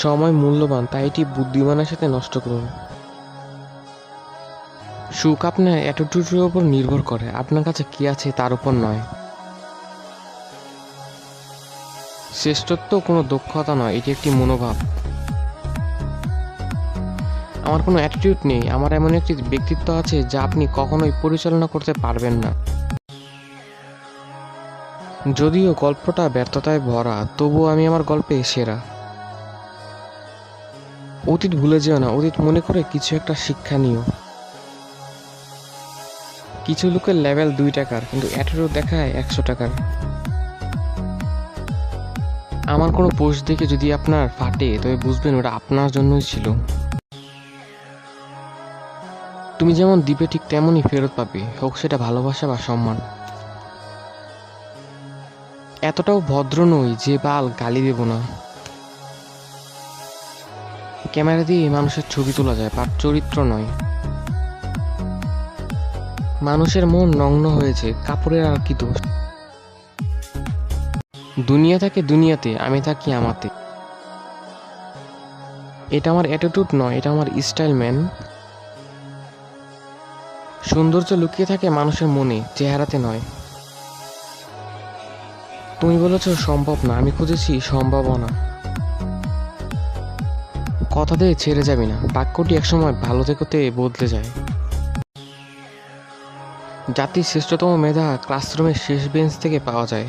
সময় মূল্যবান, তাই এটি বুদ্ধিমানের সাথে নষ্ট করুন। সুখ আপনার অ্যাটিটিউডের উপর নির্ভর করে, আপনার কাছে কি আছে তার উপর নয়। শ্রেষ্ঠত্ব কোনো দক্ষতা নয়, এটি একটি মনোভাব। আমার কোনো অ্যাটিটিউড নেই, আমার এমন একটি ব্যক্তিত্ব আছে যা আপনি কখনোই পরিচালনা করতে পারবেন না। যদিও গল্পটা ব্যর্থতায় ভরা, তবুও আমি আমার গল্পে সেরা। অতীত ভুলে যেও না। অতীত মনে করে কিছু একটা শিক্ষা নিও। কিছু লোকের লেভেল দুই টাকার, কিন্তু অ্যাটিটিউড দেখায় একশো টাকার। আমার কোনো পোস্ট দেখে যদি আপনার ফাটে, তবে বুঝবেন ওটা আপনার জন্যই ছিল। তুমি যেমন দিবে ঠিক তেমনই ফেরত পাবে, হোক সেটা ভালোবাসা বা সম্মান। এতটাও ভদ্র নই যে বাল গালি দেব না। ক্যামেরা দিয়ে মানুষের ছবি তোলা যায় তার চরিত্র নয়। মানুষের মন নগ্ন হয়েছে, কাপড়ের আর কি দোষ? দুনিয়া থাকে দুনিয়াতে, আমি থাকি আমাতে। এটা আমার অ্যাটিটিউড নয়, এটা আমার স্টাইল ম্যান সৌন্দর্য লুকিয়ে থাকে মানুষের মনে, চেহারাতে নয়। তুমি বলেছ সম্ভব না, আমি খুঁজেছি সম্ভাবনা। কথা দিয়ে ছেড়ে যাবি না। বাক্যটি একসময় ভালো থেকোতে বদলে যায়। জাতির শ্রেষ্ঠতম মেধা ক্লাসরুমের শেষ বেঞ্চ থেকে পাওয়া যায়।